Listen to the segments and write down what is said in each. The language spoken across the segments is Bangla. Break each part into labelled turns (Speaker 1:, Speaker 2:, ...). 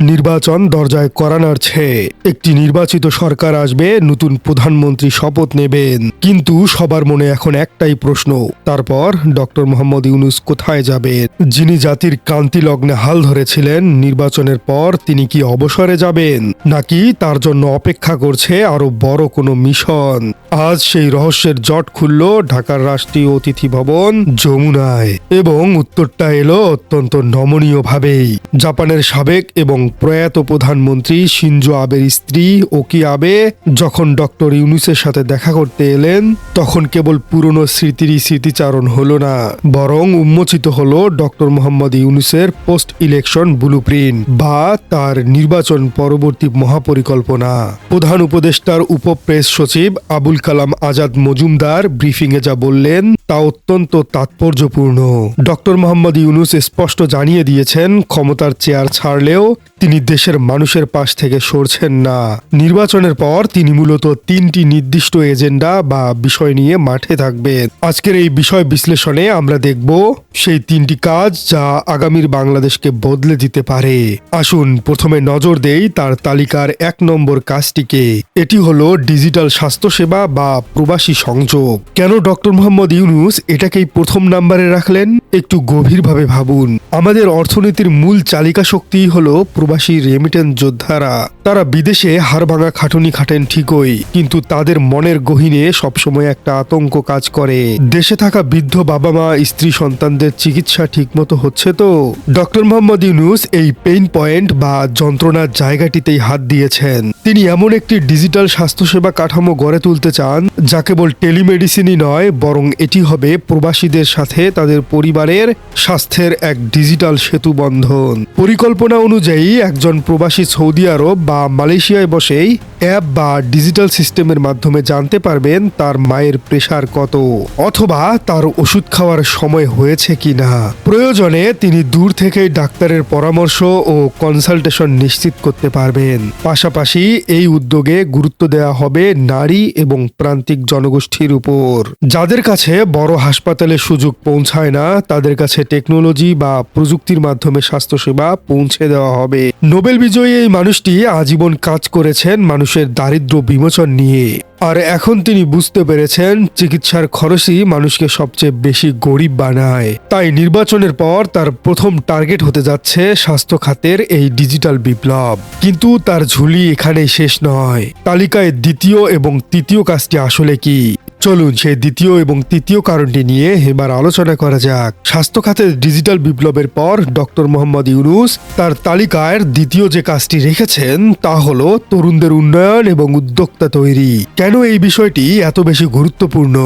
Speaker 1: নির্বাচন দরজায় করা নাড়ছে একটি নির্বাচিত সরকার আসবে, নতুন প্রধানমন্ত্রী শপথ নেবেন। কিন্তু সবার মনে এখন একটাই প্রশ্ন, তারপর ডক্টর মোহাম্মদ ইউনুস কোথায় যাবেন? যিনি জাতির ক্রান্তি লগ্নে হাল ধরেছিলেন, নির্বাচনের পর তিনি কি অবসরে যাবেন? নাকি তার জন্য অপেক্ষা করছে আরও বড় কোনো মিশন? আজ সেই রহস্যের জট খুলল ঢাকার রাষ্ট্রীয় অতিথি ভবন যমুনায়। এবং উত্তরটা এলো অত্যন্ত নমনীয় ভাবেই জাপানের সাবেক এবং প্রয়াত প্রধানমন্ত্রী সিনজো আবের স্ত্রী ওকি আবে যখন ডক্টর ইউনুসের সাথে দেখা করতে এলেন, তখন কেবল পুরনো স্মৃতিরই স্মৃতিচারণ হলো না, বরং উন্মোচিত হলো ডক্টর মোহাম্মদ ইউনুসের পোস্ট ইলেকশন ব্লুপ্রিন্ট বা তার নির্বাচন পরবর্তী মহাপরিকল্পনা। প্রধান উপদেষ্টার উপপ্রেস সচিব আবুল কালাম আজাদ মজুমদার ব্রিফিংয়ে যা বললেন তা অত্যন্ত তাৎপর্যপূর্ণ। ডক্টর মোহাম্মদ ইউনুস স্পষ্ট জানিয়ে দিয়েছেন, ক্ষমতার চেয়ার ছাড়লেও তিনি দেশের মানুষের পাশ থেকে সরছেন না। নির্বাচনের পর তিনি মূলত তিনটি নির্দিষ্ট এজেন্ডা বা বিষয় নিয়ে মাঠে থাকবেন। আজকের এই বিষয় বিশ্লেষণে আমরা দেখব সেই তিনটি কাজ যা আগামীর বাংলাদেশকে বদলে দিতে পারে। আসুন প্রথমে নজর দেই তার তালিকার এক নম্বর কাজটিকে। এটি হলো ডিজিটাল স্বাস্থ্যসেবা বা প্রবাসী সংযোগ। কেন ডক্টর মোহাম্মদ ইউনুস এটাকেই প্রথম নাম্বারে রাখলেন। একটু গভীরভাবে ভাবুন। আমাদের অর্থনীতির মূল চালিকা শক্তিই হলো প্রবাসী রেমিটেন্স যোদ্ধারা। তারা বিদেশে হাড়ভাঙা খাটুনি খাটেন ঠিকই, কিন্তু তাদের মনের গহীনে সবসময় একটা আতঙ্ক কাজ করে। দেশে থাকা বৃদ্ধ বাবা মা স্ত্রী সন্তানদের চিকিৎসা ঠিকমতো হচ্ছে তো? ডক্টর মোহাম্মদ ইউনুস এই পেইন পয়েন্ট বা যন্ত্রণার জায়গাটিতেই হাত দিয়েছেন। তিনি এমন একটি ডিজিটাল স্বাস্থ্যসেবা কাঠামো গড়ে তুলতে চান, যা কেবল টেলিমেডিসিনই নয়, বরং এটি হবে প্রবাসীদের সাথে তাদের পরিবারের স্বাস্থ্যের এক ডিজিটাল সেতু বন্ধন। পরিকল্পনা অনুযায়ী একজন প্রবাসী সৌদি আরব বা মালয়েশিয়ায় বসেই অ্যাপ বা ডিজিটাল সিস্টেমের মাধ্যমে জানতে পারবেন তার মায়ের প্রেশার কত অথবা তার ওষুধ খাওয়ার সময় হয়েছে কিনা। প্রয়োজনে তিনি দূর থেকেই ডাক্তারের পরামর্শ ও কনসালটেশন নিশ্চিত করতে পারবেন। পাশাপাশি এই উদ্যোগে গুরুত্ব দেওয়া হবে নারী এবং প্রান্তিক জনগোষ্ঠীর উপর। যাদের কাছে বড় হাসপাতালে সুযোগ পৌঁছায় না, তাদের কাছে টেকনোলজি বা প্রযুক্তির মাধ্যমে স্বাস্থ্যসেবা পৌঁছে দেওয়া হবে। নোবেল বিজয়ী এই মানুষটি আজীবন কাজ করেছেন মানুষের দারিদ্র বিমোচন নিয়ে। আর এখন তিনি বুঝতে পেরেছেন চিকিৎসার খরচই মানুষকে সবচেয়ে বেশি গরিব বানায়। তাই নির্বাচনের পর তার প্রথম টার্গেট হতে যাচ্ছে স্বাস্থ্য খাতের এই ডিজিটাল বিপ্লব। কিন্তু তার ঝুলি এখানেই শেষ নয়। তালিকায় দ্বিতীয় এবং তৃতীয় কাজটি আসলে কি? চলুন সেই দ্বিতীয় এবং তৃতীয় কারণটি নিয়ে এবার আলোচনা করা যাক। স্বাস্থ্য খাতের ডিজিটাল বিপ্লবের পর ডক্টর মোহাম্মদ ইউনুস তার তালিকায় দ্বিতীয় যে কাজটি রেখেছেন তা হল তরুণদের উন্নয়ন এবং উদ্যোক্তা তৈরি। কেন এই বিষয়টি এত বেশি গুরুত্বপূর্ণ?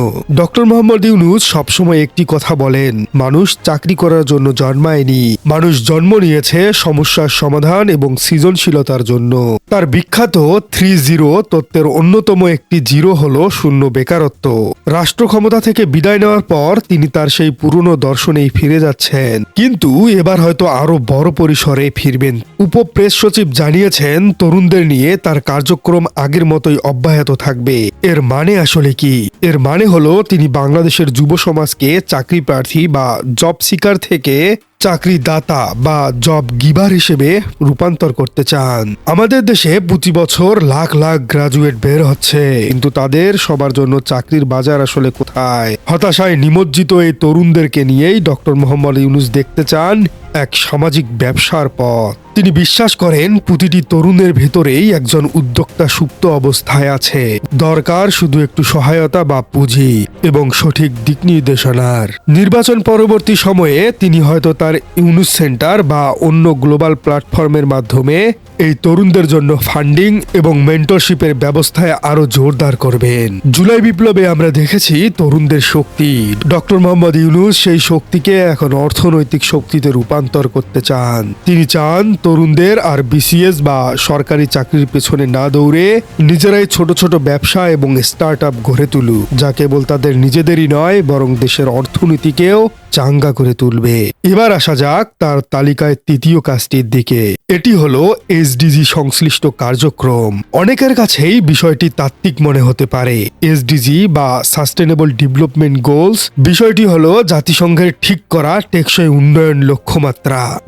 Speaker 1: ডক্টর মোহাম্মদ ইউনুস সবসময় একটি কথা বলেন, মানুষ চাকরি করার জন্য জন্মায়নি। মানুষ জন্ম নিয়েছে সমস্যার সমাধান এবং সৃজনশীলতার জন্য। তার বিখ্যাত থ্রি জিরো তত্ত্বের অন্যতম একটি জিরো হল শূন্য বেকারত্ব। রাষ্ট্র ক্ষমতা থেকে বিদায় নেওয়ার পর তিনি তার সেই পুরনো দর্শনেই ফিরে যাচ্ছেন। কিন্তু এবার হয়তো আরও বড় পরিসরে ফিরবেন। উপপ্রেস সচিব জানিয়েছেন, তরুণদের নিয়ে তার কার্যক্রম আগের মতোই অব্যাহত থাকবে। এর মানে আসলে কি? এর মানে হলো, তিনি বাংলাদেশের যুব সমাজকে চাকরি প্রার্থী বা জব সিকার থেকে চাকরিদাতা বা জব গিভার হিসেবে রূপান্তর করতে চান। আমাদের দেশে প্রতি বছর লাখ লাখ গ্রাজুয়েট বের হচ্ছে, কিন্তু তাদের সবার জন্য চাকরির বাজার আসলে কোথায়? হতাশায় নিমজ্জিত এই তরুণদেরকে নিয়েই ডক্টর মোহাম্মদ ইউনুস দেখতে চান এক সামাজিক ব্যবসার পথ। তিনি বিশ্বাস করেন, প্রতিটি তরুণের ভেতরেই একজন উদ্যোক্তা সুপ্ত অবস্থায় আছে। দরকার শুধু একটু সহায়তা বা পুঁজি এবং সঠিক দিক নির্দেশনার। নির্বাচন পরবর্তী সময়ে তিনি হয়তো তার ইউনুস সেন্টার বা অন্য গ্লোবাল প্ল্যাটফর্মের মাধ্যমে এই তরুণদের জন্য ফান্ডিং এবং মেন্টরশিপের ব্যবস্থায় আরও জোরদার করবেন। জুলাই বিপ্লবে আমরা দেখেছি তরুণদের শক্তি। ডক্টর মোহাম্মদ ইউনুস সেই শক্তিকে এখন অর্থনৈতিক শক্তিতে রূপান্তর করতে চান। তিনি চান তরুণদের আর বিসিএস বা সরকারি চাকরির পেছনে না দৌড়ে নিজেরাই ছোট ছোট ব্যবসা এবং স্টার্ট আপ গড়ে তুলুক, যা কেবল তাদের নিজেদেরই নয়, বরং দেশের অর্থনীতিকেও চাঙ্গা করে তুলবে। এবার আসা যাক তার তালিকায় তৃতীয় কাজটির দিকে। এটি হলো এসডিজি সংশ্লিষ্ট কার্যক্রম। অনেকের কাছেই বিষয়টি তাত্ত্বিক মনে হতে পারে। এসডিজি বা সাস্টেনেবল ডেভেলপমেন্ট গোলস বিষয়টি হলো জাতিসংঘের ঠিক করা টেকসই উন্নয়ন লক্ষ্যমাত্রা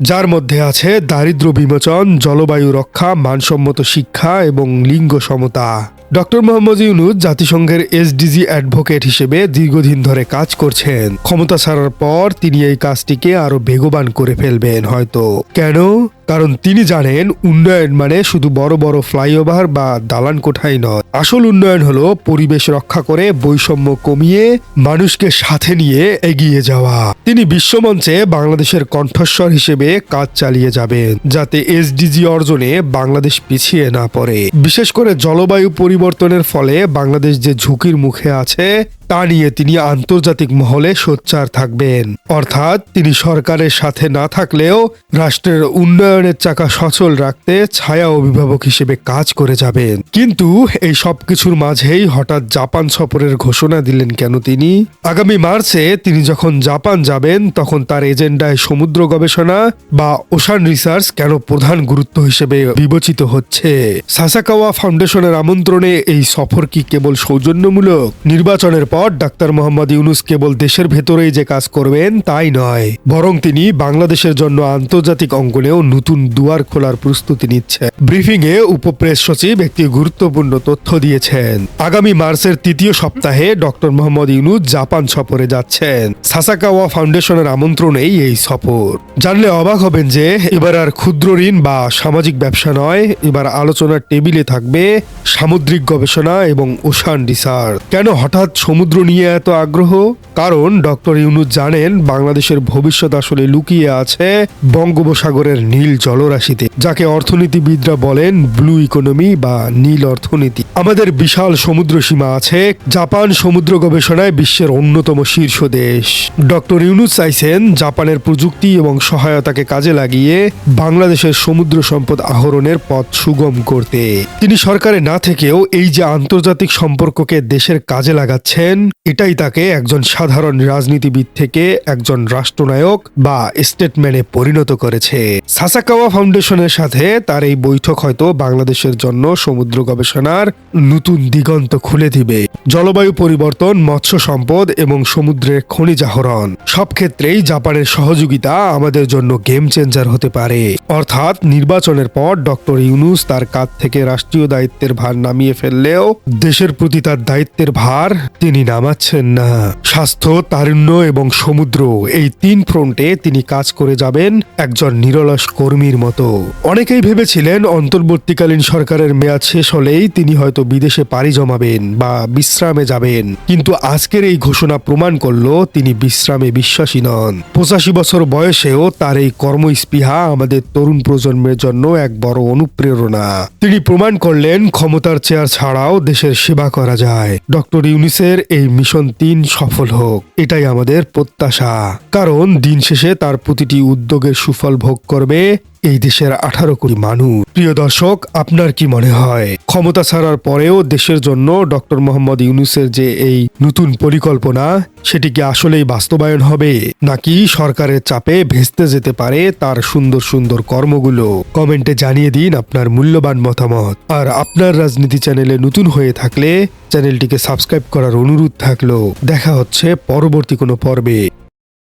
Speaker 1: যার মধ্যে আছে দারিদ্র বিমোচন, জলবায়ু রক্ষা, মানসম্মত শিক্ষা এবং লিঙ্গ সমতা। ডক্টর মোহাম্মদ ইউনুস জাতিসংঘের এসডিজি অ্যাডভোকেট হিসেবে দীর্ঘদিন ধরে কাজ করছেন। ক্ষমতা ছাড়ার পর তিনি এই কাজটিকে আরও বেগবান করে ফেলবেন হয়তো। কেন? কারণ তিনি জানেন উন্নয়ন মানে শুধু বড় বড় ফ্লাইওভার বা দালান কোঠাই নয়। আসল উন্নয়ন হলো পরিবেশ রক্ষা করে বৈষম্য কমিয়ে মানুষকে সাথে নিয়ে এগিয়ে যাওয়া। তিনি বিশ্বমঞ্চে বাংলাদেশের কণ্ঠস্বর হিসেবে কাজ চালিয়ে যাবেন, যাতে এসডিজি অর্জনে বাংলাদেশ পিছিয়ে না পড়ে। বিশেষ করে জলবায়ু পরিবর্তনের ফলে বাংলাদেশ যে ঝুঁকির মুখে আছে, তা নিয়ে তিনি আন্তর্জাতিক মহলে সোচ্চার থাকবেন। অর্থাৎ তিনি সরকারের সাথে না থাকলেও রাষ্ট্রের উন্নয়নের চাকা সচল রাখতে ছায়া অভিভাবক হিসেবে কাজ করে যাবেন। কিন্তু এই সব কিছুর মাঝেই হঠাৎ জাপান সফরের ঘোষণা দিলেন কেন তিনি? আগামী মার্চে তিনি যখন জাপান যাবেন, তখন তার এজেন্ডায় সমুদ্র গবেষণা বা ওশান রিসার্চ কেন প্রধান গুরুত্ব হিসেবে বিবেচিত হচ্ছে? সাসাকাওয়া ফাউন্ডেশনের আমন্ত্রণে এই সফর কি কেবল সৌজন্যমূলক? নির্বাচনের পর ডাক্তার মোহাম্মদ ইউনুস কেবল দেশের ভেতরেই যে কাজ করবেন, তাই নয়। বরং তিনি বাংলাদেশের জন্য আন্তর্জাতিক অঙ্গনেও নতুন দুয়ার খোলার প্রস্তুতি নিচ্ছে। ব্রিফিং এ উপপ্রেস সচিব একটি গুরুত্বপূর্ণ তথ্য দিয়েছেন। আগামী মার্চের তৃতীয় সপ্তাহে ডক্টর মোহাম্মদ ইউনুস জাপান সফরে যাচ্ছেন। সাসাকাওয়া ফাউন্ডেশনের আমন্ত্রণেই এই সফর। জানলে অবাক হবেন যে, এবার আর ক্ষুদ্র ঋণ বা সামাজিক ব্যবসা নয়, এবার আলোচনার টেবিলে থাকবে সামুদ্রিক গবেষণা এবং ওশান রিসার্চ। কেন হঠাৎ সমুদ্র নিয়ে এত আগ্রহ? কারণ ডক্টর ইউনুস জানেন, বাংলাদেশের ভবিষ্যৎ আসলে লুকিয়ে আছে বঙ্গোপসাগরের নীল জলরাশিতে, যাকে অর্থনীতিবিদরা বলেন ব্লু ইকোনমি বা নীল অর্থনীতি। আমাদের বিশাল সমুদ্র সীমা আছে, জাপান সমুদ্র গবেষণায় বিশ্বের অন্যতম শীর্ষ দেশ। ডক্টর ইউনুস চাইছেন জাপানের প্রযুক্তি এবং সহায়তাকে কাজে লাগিয়ে বাংলাদেশের সমুদ্র সম্পদ আহরণের পথ সুগম করতে। তিনি সরকারে না থেকেও এই যে আন্তর্জাতিক সম্পর্ককে দেশের কাজে লাগাচ্ছেন, এটাই তাকে একজন সাধারণ রাজনীতিবিদ থেকে একজন রাষ্ট্রনায়ক বা স্টেটম্যানে পরিণত করেছে। সাসাকাওয়া ফাউন্ডেশনের সাথে তার এই বৈঠক হয়তো বাংলাদেশের জন্য সমুদ্র গবেষণার নতুন দিগন্ত খুলে দিবে। জলবায়ু পরিবর্তন, মৎস্য সম্পদ এবং সমুদ্রের খনিজ আহরণ। সব ক্ষেত্রেই জাপানের সহযোগিতা আমাদের জন্য গেম চেঞ্জার হতে পারে। অর্থাৎ নির্বাচনের পর ডক্টর ইউনুস তার কাঁধ থেকে রাষ্ট্রীয় দায়িত্বের ভার নামিয়ে ফেললেও দেশের প্রতি তার দায়িত্বের ভার তিনি নামাচ্ছেন না। স্বাস্থ্য, তারুণ্য এবং সমুদ্র এই তিন ফ্রন্টে তিনি কাজ করে যাবেন একজন নিরলস কর্মীর মতো। অনেকেই ভেবেছিলেন অন্তর্বর্তীকালীন সরকারের মেয়াদ শেষ হলেই তিনি হয়তো বিদেশে পাড়ি জমাবেন বা বিশ্রামে যাবেন। কিন্তু আজকের এই ঘোষণা প্রমাণ করল তিনি বিশ্রামে বিশ্বাসী নন। পঁচাশি বছর বয়সেও তার এই কর্মস্পৃহা আমাদের তরুণ প্রজন্মের জন্য এক বড় অনুপ্রেরণা। তিনি প্রমাণ করলেন ক্ষমতার চেয়ার ছাড়াও দেশের সেবা করা যায়। ডক্টর ইউনিসের এই মিশন তিন সফল হোক, এটাই আমাদের প্রত্যাশা। কারণ দিন শেষে তার প্রতিটি উদ্যোগের সুফল ভোগ করবে এই দেশের আঠারো কোটি মানুষ। প্রিয় দর্শক, আপনার কি মনে হয়? ক্ষমতা ছাড়ার পরেও দেশের জন্য ডক্টর মোহাম্মদ ইউনুসের যে এই নতুন পরিকল্পনা, সেটি কি আসলেই বাস্তবায়ন হবে? নাকি সরকারের চাপে ভেস্তে যেতে পারে তার সুন্দর সুন্দর কর্মগুলো? কমেন্টে জানিয়ে দিন আপনার মূল্যবান মতামত। আর আপনার রাজনীতি চ্যানেলে নতুন হয়ে থাকলে চ্যানেলটিকে সাবস্ক্রাইব করার অনুরোধ থাকল দেখা হচ্ছে পরবর্তী কোনো পর্বে।